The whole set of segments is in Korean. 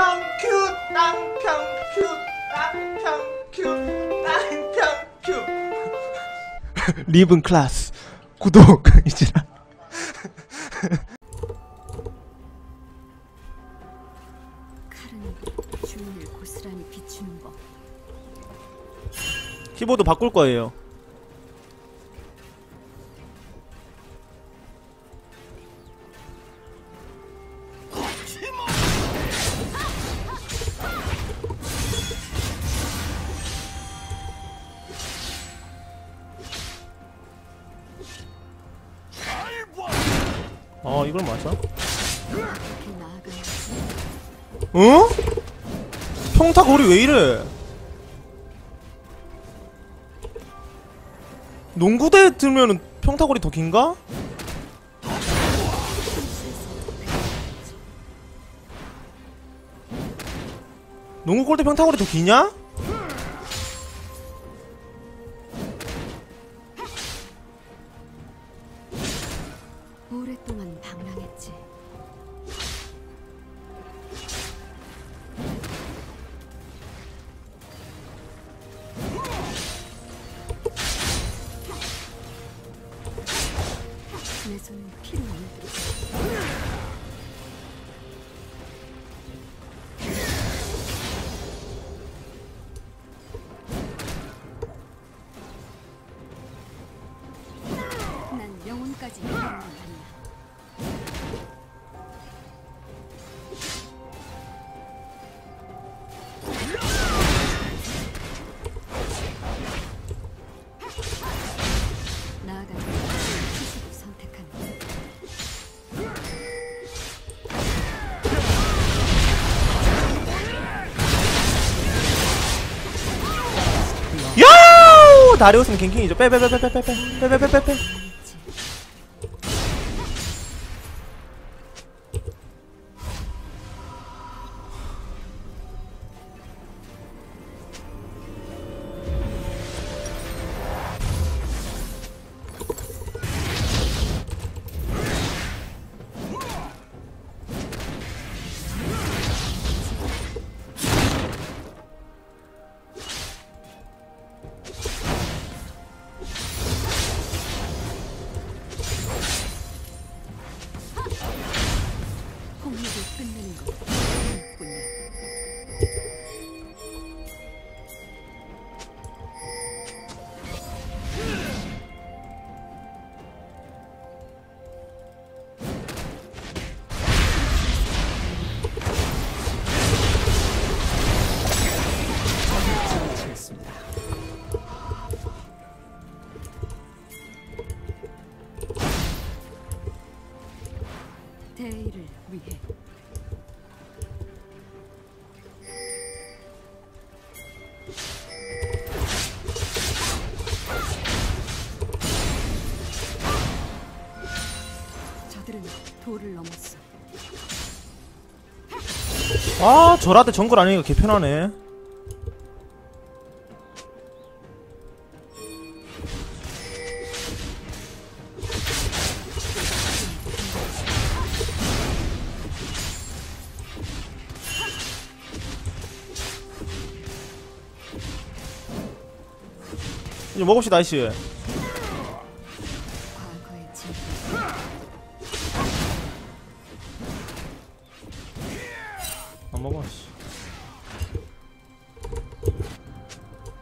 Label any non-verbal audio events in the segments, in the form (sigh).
땅평큐 땅평큐 땅평큐 땅평큐. 리븐 클래스. 구독. (laughs) 이지라 칼은 주인을 고스란히 비추는 법. 키보드 바꿀 거예요 이걸 맞아? 어? 평타 거리 왜 이래? 농구대 들면은 평타 거리 더 긴가? 농구 골대 평타 거리 더 기냐? 다리우스는 갱킹이죠. 빼빼빼빼빼빼빼빼빼빼빼. 도를 넘었어. 아, 저라데 정글 아니니까 개편하네. 이제 먹읍시다, 아이씨. 안 먹어, 씨.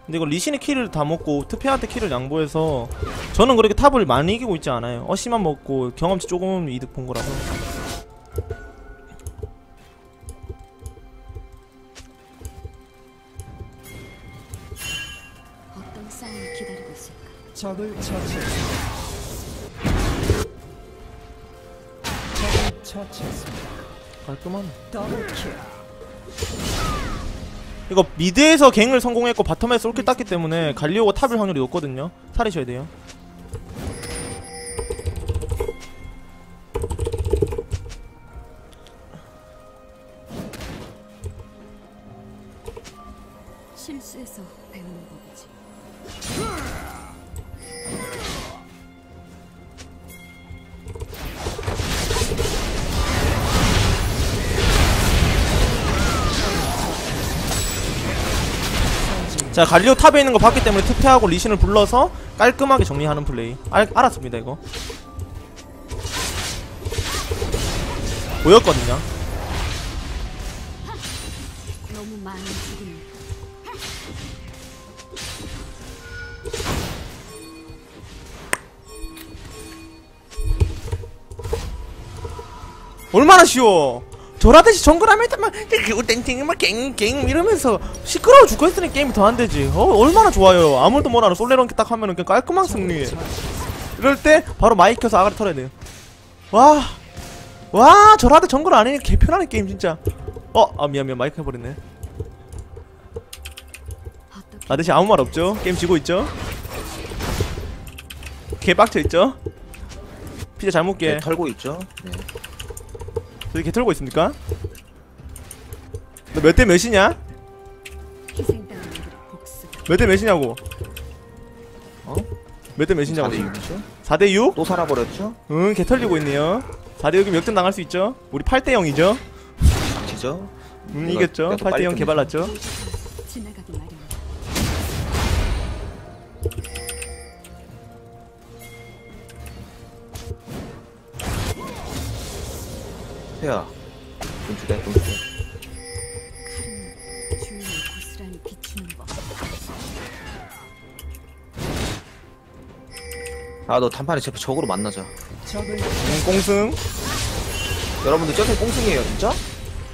근데 이거 리신의 키를 다 먹고 트페한테 키를 양보해서 저는 그렇게 탑을 많이 이기고 있지 않아요. 어시만 먹고 경험치 조금 이득 본 거라서. 어떤 싸움을 기다리고 있을까? 적을 처치했습니다. 적을 처치했습니다. 깔끔하네. 더블킬. 이거 미드에서 갱을 성공했고 바텀에서 솔킬 땄기 때문에 갈리오가 탑일 확률이 높거든요. 살리셔야 돼요. 자 갈리오 탑에 있는 거 봤기 때문에 투패하고 리신을 불러서 깔끔하게 정리하는 플레이. 알, 알았습니다 이거. 보였거든요. 얼마나 쉬워 저라듯이 정글하면 막 땡땡 막 갱갱 이러면서 시끄러워 죽겠으니 게임이 더 안 되지 어 얼마나 좋아요 아무도 뭐라는 솔레런키 딱 하면은 그냥 깔끔한 승리 이럴 때 바로 마이크 켜서 아가리 털어야 돼요 와 와, 저라도 정글 아니니 개편하는 게임 진짜. 어, 아 미안 미안 마이크 해버렸네. 어떻게 아저씨 아무 말 없죠? 게임 지고 있죠? 개 빡쳐 있죠? 피자 잘 먹게. 네, 털고 있죠. 네. 저기 개 털고 있습니까? 너 몇 대 몇이냐? 몇 대 몇이냐고? 어? 몇 대 몇이냐고? 4대 6이죠? 4대 6? 또 살아버렸죠? 응, 개 털리고 있네요. 4대 6이면 역전 당할 수 있죠? 우리 8대 0이죠? 지죠? 응, 내가- 이겼죠? 내가 더 8대 빨리 0 개발랐죠? 태야. 돈 주대, 돈 주대. 칼은 주인을 고스란히 비추는 법. 아, 너 단판에 제발 적으로 만나자. 응, 꽁승. 여러분들 저새 꽁승이에요, 진짜?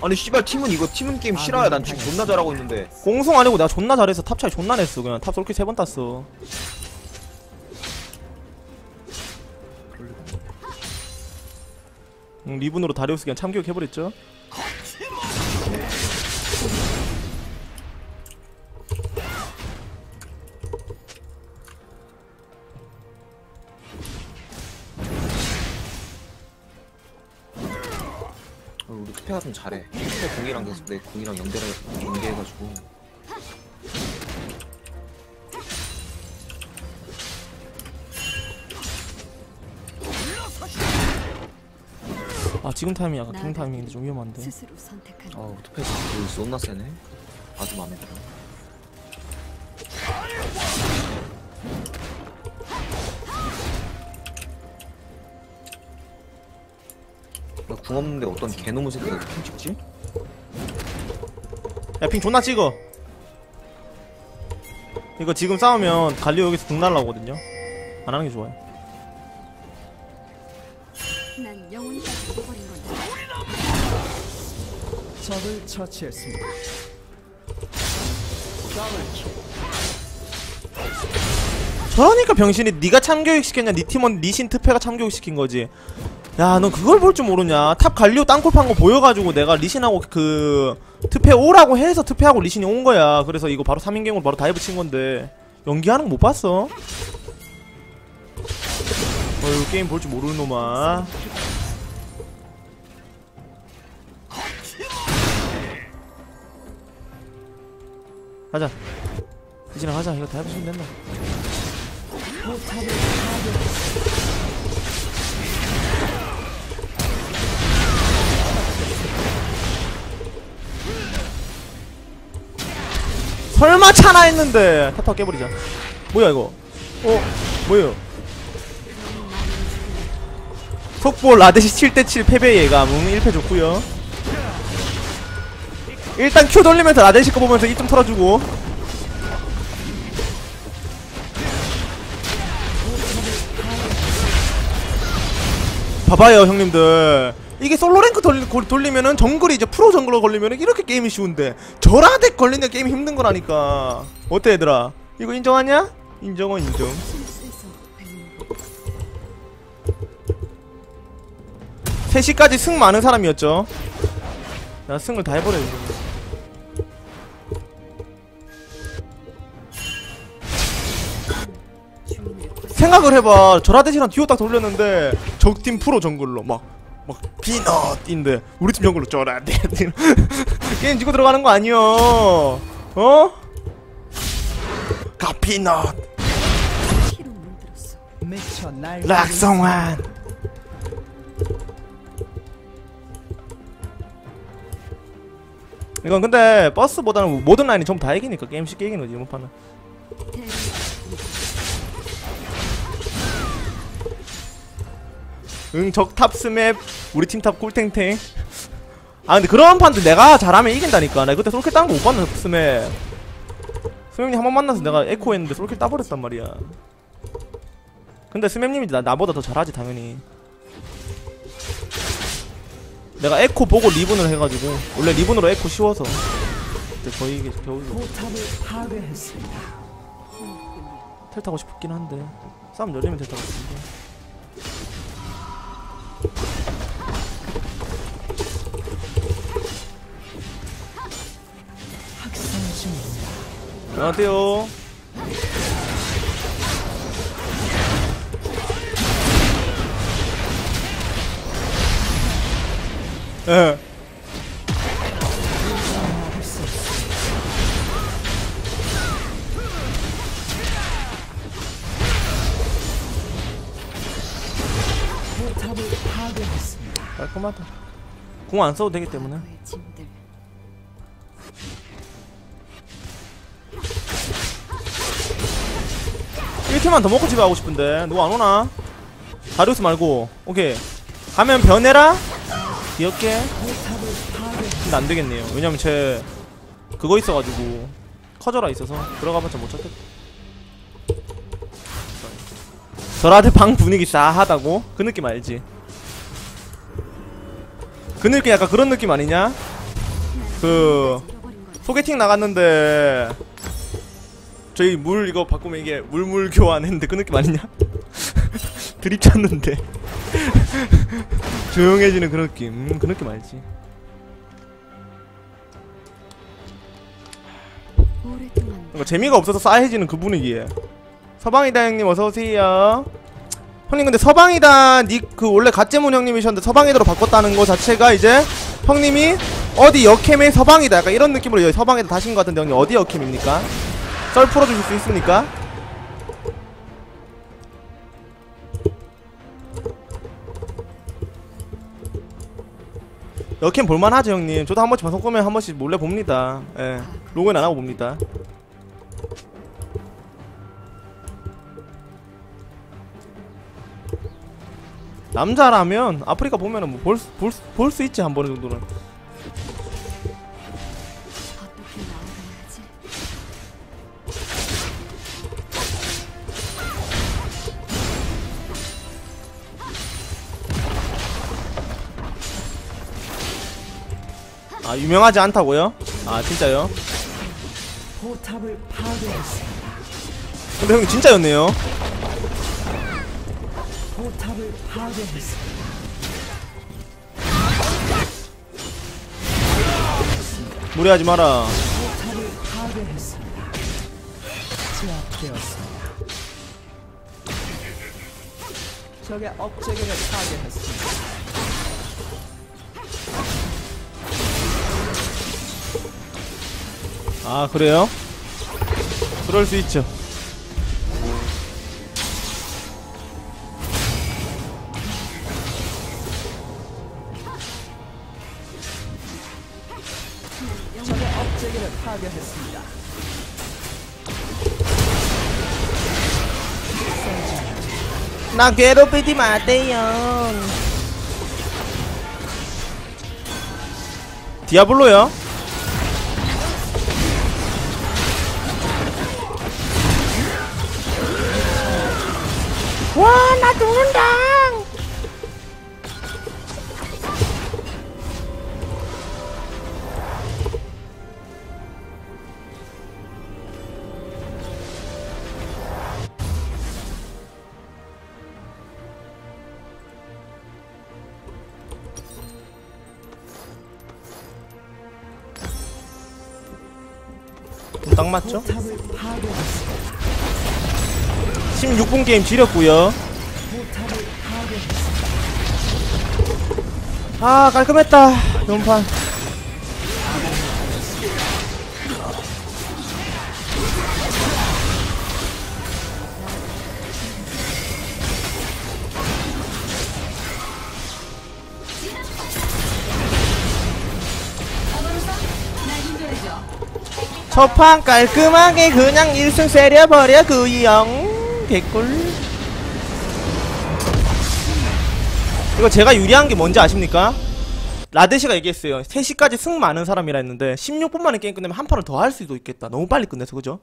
아니, 씨발, 팀은 이거 팀은 게임 싫어요. 난 지금 존나 잘하고 있는데. 꽁승 아니고 내가 존나 잘해서 탑 차이 존나 냈어. 그냥 탑 솔킬 3번 땄어. 응, 리븐으로 다리우스 그냥 참교육 해버렸죠? 어, 우리 투표가 좀 잘해. 투표 공이랑 계속 내 공이랑 연결해, 연계해가지고. 아 지금 타이밍이 약간 킹 타이밍인데 좀 위험한데 스스로 선택하는 어우, 투표 진짜 존나 세네. 아주 마음에 들어. 나궁 없는데 어떤 개놈의 새끼가 핑 찍지? 야 핑 존나 찍어 이거 지금 싸우면 갈리오 여기서 등 날라오거든요 안 하는 게 좋아요 난 영혼까지 잃어버린 건데. 적을 처치했습니다. 저러니까 병신이 네가 참교육 시켰냐? 네 팀원 리신 트페가 참교육 시킨 거지. 야너 그걸 볼 줄 모르냐? 탑 갈리오 땅굴 판 거 보여가지고 내가 리신하고 그 트페 오라고 해서 트페하고 리신이 온 거야. 그래서 이거 바로 3인갱으로 바로 다이브 친 건데. 연기하는 거 못 봤어? 어휴 게임 볼 줄 모르는 놈아 가자. 리신아 가자. 이거 다이브 치면 된다. 설마 차나 했는데. 탑탑 깨버리자. 뭐야 이거? 어? 뭐예요? 속보 라데시 7대7 패배 예감. 응 1패 좋구요 일단 큐 돌리면서 라데시 거 보면서 입좀 털어주고. 봐봐요 형님들. 이게 솔로랭크 돌리, 골- 돌리면은 정글이 이제 프로 정글로 걸리면은 이렇게 게임이 쉬운데 저라덱 걸리는 게임이 힘든 거라니까. 어때 얘들아? 이거 인정하냐? 인정은 인정. 실수에서 배우는 법. 3시까지 승 많은 사람이었죠? 야 승을 다 해버려 이거 생각을 해봐 저라데시랑 듀오 딱 돌렸는데 적팀 프로 정글로 막 막 피넛인데 우리 팀 정글로 저라데 (laughs) 게임 지고 들어가는 거 아니여 어? 가피넛. 락성환 이건 근데 버스보다는 모든 라인이 전부 다 이기니까 게임 쉽게 이기는 거지 이번 판은 응 적 탑 스맵 우리 팀 탑 꿀탱탱. 아 근데 그런 판도 내가 잘하면 이긴다니까. 나 그때 솔킬 딴거못 봤나 스맵. 스맵님 한 번 만나서 내가 에코 했는데 솔킬 따버렸단 말이야. 근데 스맵님이 나, 나보다 더 잘하지 당연히. 내가 에코 보고 리븐을 해가지고 원래 리븐으로 에코 씌워서. 그때 거의 이게 겨우 포탑을 파괴했습니다. 텔 타고 싶긴 한데 싸움 열리면 싶은데. 학살 중입니다. 안녕하세요 예. 공 안 써도 되기 때문에 너의 짐들 일팀만더 먹고 집에 가고 싶은데 누구 안 오나? 다리우스 말고 오케이 가면 변해라? 귀엽게. 근데 안 되겠네요 왜냐면 제 그거 있어가지고 커져라 있어서 들어가봤자 못 찾겠다 저라한테 방 분위기 싸하다고? 그 느낌 알지? 그 느낌 약간 그런 느낌 아니냐? 그. 소개팅 나갔는데 저희 물 이거 바꾸면 이게 물물 교환했는데 그 느낌 아니냐? (laughs) 드립 쳤는데 (laughs) 조용해지는 그 느낌 음, 그 느낌 알지 뭔가 재미가 없어서 싸해지는 그 분위기에 서방이다 형님 어서오세요 형님 근데 서방이다. 닉 그 원래 갓제문 형님이셨는데 서방이다로 바꿨다는 거 자체가 이제 형님이 어디 역캠의 서방이다. 약간 이런 느낌으로 여기 서방이다 다신 것 같은데 형님 어디 역캠입니까? 썰 풀어주실 수 있습니까? 역캠 볼만하죠 형님? 저도 한 번씩 방송 끄면 한 번씩 몰래 봅니다. 예 로그인 안 하고 봅니다 남자라면 아프리카 보면은 뭐 볼 볼 볼 수 있지 한 번 정도는 아 유명하지 않다고요? 아 진짜요? 근데 형님 진짜였네요 포탑을 파괴했습니다. 무리하지 마라 포탑을 파괴했습니다. 제압되었습니다. 적의 업체계를 파괴했습니다. 아 그래요? 그럴 수 있죠 파괴했습니다. 나 괴롭히지 마세요 디아블로요? 와 나 죽는다 딱 맞죠? 포탑을 파괴했습니다. 16분 게임 지렸고요. 아 깔끔했다 연판 첫판 깔끔하게 그냥 1승 세려버려 그영 개꿀 이거 제가 유리한 게 뭔지 아십니까? 라데시가 얘기했어요 3시까지 승 많은 사람이라 했는데 16분 만에 게임 끝내면 한 판을 더 할 수도 있겠다 너무 빨리 끝내서 그죠?